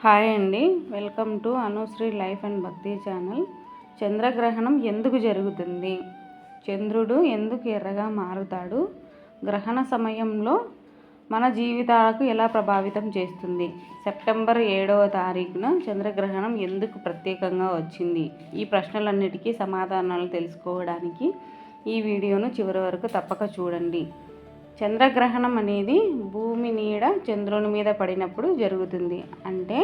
Hi అండి. Welcome to Anushree life and Bhakti channel. చంద్రగ్రహణం ఎందుకు జరుగుతుంది? చంద్రుడు ఎందుకు ఎర్రగా మారుతాడు? గ్రహణ సమయంలో మన జీవితాలకు ఎలా ప్రభావితం చేస్తుంది? సెప్టెంబర్ ఏడవ తారీఖున చంద్రగ్రహణం ఎందుకు ప్రత్యేకంగా వచ్చింది? ఈ ప్రశ్నలన్నిటికీ సమాధానాలు తెలుసుకోవడానికి ఈ వీడియోను చివరి వరకు తప్పక చూడండి. చంద్రగ్రహణం అనేది భూమి నీడ చంద్రుని మీద పడినప్పుడు జరుగుతుంది. అంటే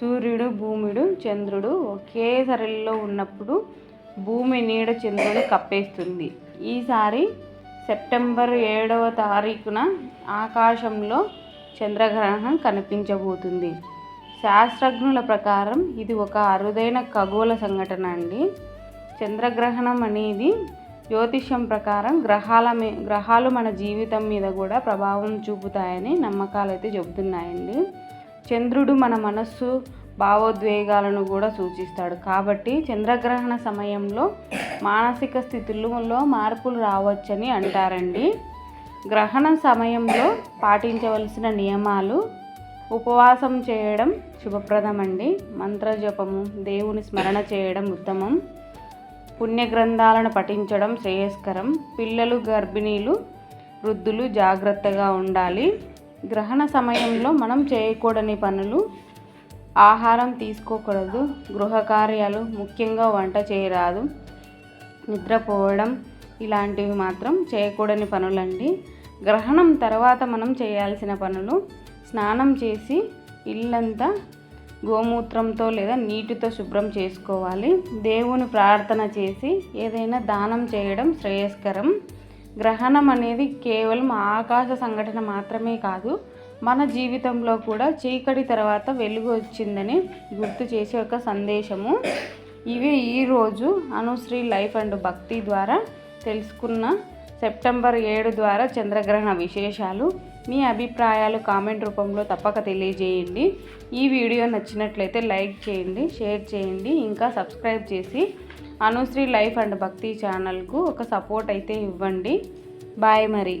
సూర్యుడు భూమిడు చంద్రుడు ఒకే సరళిలో ఉన్నప్పుడు భూమి నీడ చంద్రుని కప్పేస్తుంది. ఈసారి సెప్టెంబర్ ఏడవ తారీఖున ఆకాశంలో చంద్రగ్రహణం కనిపించబోతుంది. శాస్త్రజ్ఞుల ప్రకారం ఇది ఒక అరుదైన ఖగోళ సంఘటన అండి. చంద్రగ్రహణం అనేది జ్యోతిష్యం ప్రకారం గ్రహాల మీ గ్రహాలు మన జీవితం మీద కూడా ప్రభావం చూపుతాయని నమ్మకాలు అయితే చెబుతున్నాయండి. చంద్రుడు మన మనస్సు భావోద్వేగాలను కూడా సూచిస్తాడు. కాబట్టి చంద్రగ్రహణ సమయంలో మానసిక స్థితులలో మార్పులు రావచ్చని అంటారండి. గ్రహణ సమయంలో పాటించవలసిన నియమాలు ఉపవాసం చేయడం శుభప్రదమండి. మంత్రజపము దేవుని స్మరణ చేయడం ఉత్తమం. పుణ్యగ్రంథాలను పఠించడం శ్రేయస్కరం. పిల్లలు గర్భిణీలు వృద్ధులు జాగ్రత్తగా ఉండాలి. గ్రహణ సమయంలో మనం చేయకూడని పనులు ఆహారం తీసుకోకూడదు. గృహ కార్యాలు ముఖ్యంగా వంట చేయరాదు. నిద్రపోవడం ఇలాంటివి మాత్రం చేయకూడని పనులండి. గ్రహణం తర్వాత మనం చేయాల్సిన పనులు స్నానం చేసి ఇల్లంతా గోమూత్రంతో లేదా నీటితో శుభ్రం చేసుకోవాలి. దేవుని ప్రార్థన చేసి ఏదైనా దానం చేయడం శ్రేయస్కరం. గ్రహణం అనేది కేవలం ఆకాశ సంఘటన మాత్రమే కాదు మన జీవితంలో కూడా చీకటి తర్వాత వెలుగు వచ్చిందని గుర్తు చేసే ఒక సందేశము. ఇవి ఈరోజు అనుశ్రీ లైఫ్ అండ్ భక్తి ద్వారా తెలుసుకున్న సెప్టెంబర్ ఏడు ద్వారా చంద్రగ్రహణ విశేషాలు. మీ అభిప్రాయాలు కామెంట్ రూపంలో తప్పక తెలియజేయండి. ఈ వీడియో నచ్చినట్లయితే లైక్ చేయండి షేర్ చేయండి ఇంకా సబ్స్క్రైబ్ చేసి అనుశ్రీ లైఫ్ అండ్ భక్తి ఛానల్కు ఒక సపోర్ట్ అయితే ఇవ్వండి. బాయ్ మరి.